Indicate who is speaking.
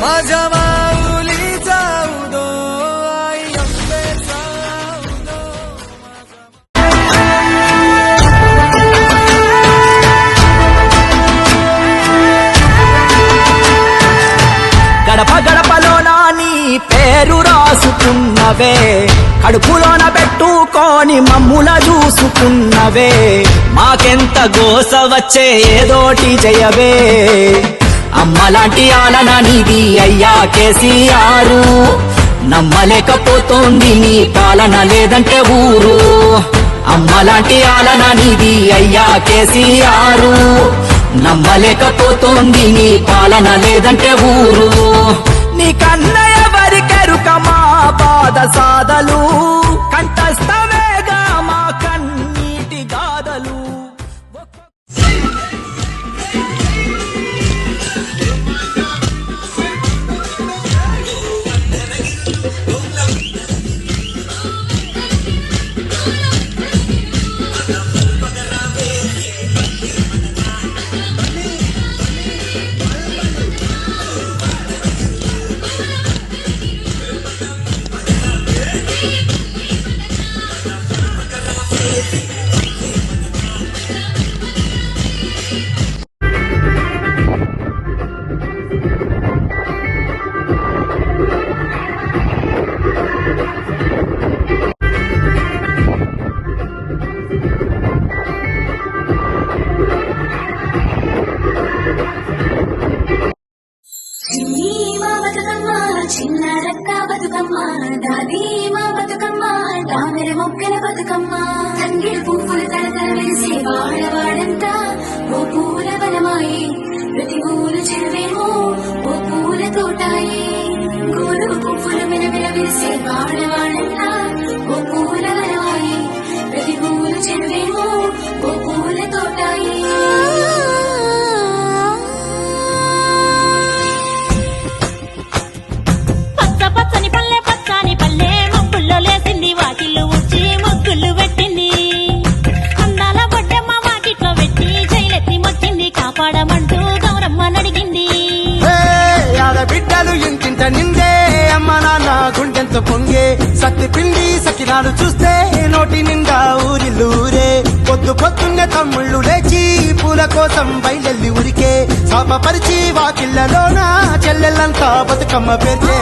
Speaker 1: माझ्या माऊलीचा उदो आई अंबेचा उदो
Speaker 2: గడప గడపలోన నీ పేరు రాసుకున్నవే కడుపులోన పెట్టుకొని మమ్ముల చూసుకున్నవే మాకెంత గోస వచ్చే ఏదోటి జయవే అమ్మలాంటి ఆలన నీది అయ్యా కేసీఆర్. నమ్మలేకపోతోంది నీ పాలన లేదంటే ఊరు. అమ్మలాంటి ఆలన నీది అయ్యా కేసీఆర్. నమ్మలేకపోతోంది నీ పాలన లేదంటే ఊరు. నీ కన్నయ్య ఎవరికెరుక మా బాధ
Speaker 3: Thank you. దామెర మొక్కల బతుకమ్మ తంగిడి పువ్వులు తడతల వేసే వాడవాడంతా ఓ పూల వనమాయి ప్రతి పూలు చెరువేమో ఓ పూల తోటాయి గోరు పువ్వులు మిలమిల విరిసే వాడవాడంతా
Speaker 1: గుండెంత పొంగే సత్తి పిండి సకినాలు చూస్తే నోటి నిండా ఊరిల్లూరే పొద్దు పొద్దున్నే తమ్ముళ్ళు లేచి పూల కోసం బయలెల్లి ఉరికే. శాపపరిచి వాకిళ్ళలోన చెల్లెళ్ళంతా బతుకమ్మ పేర్చే.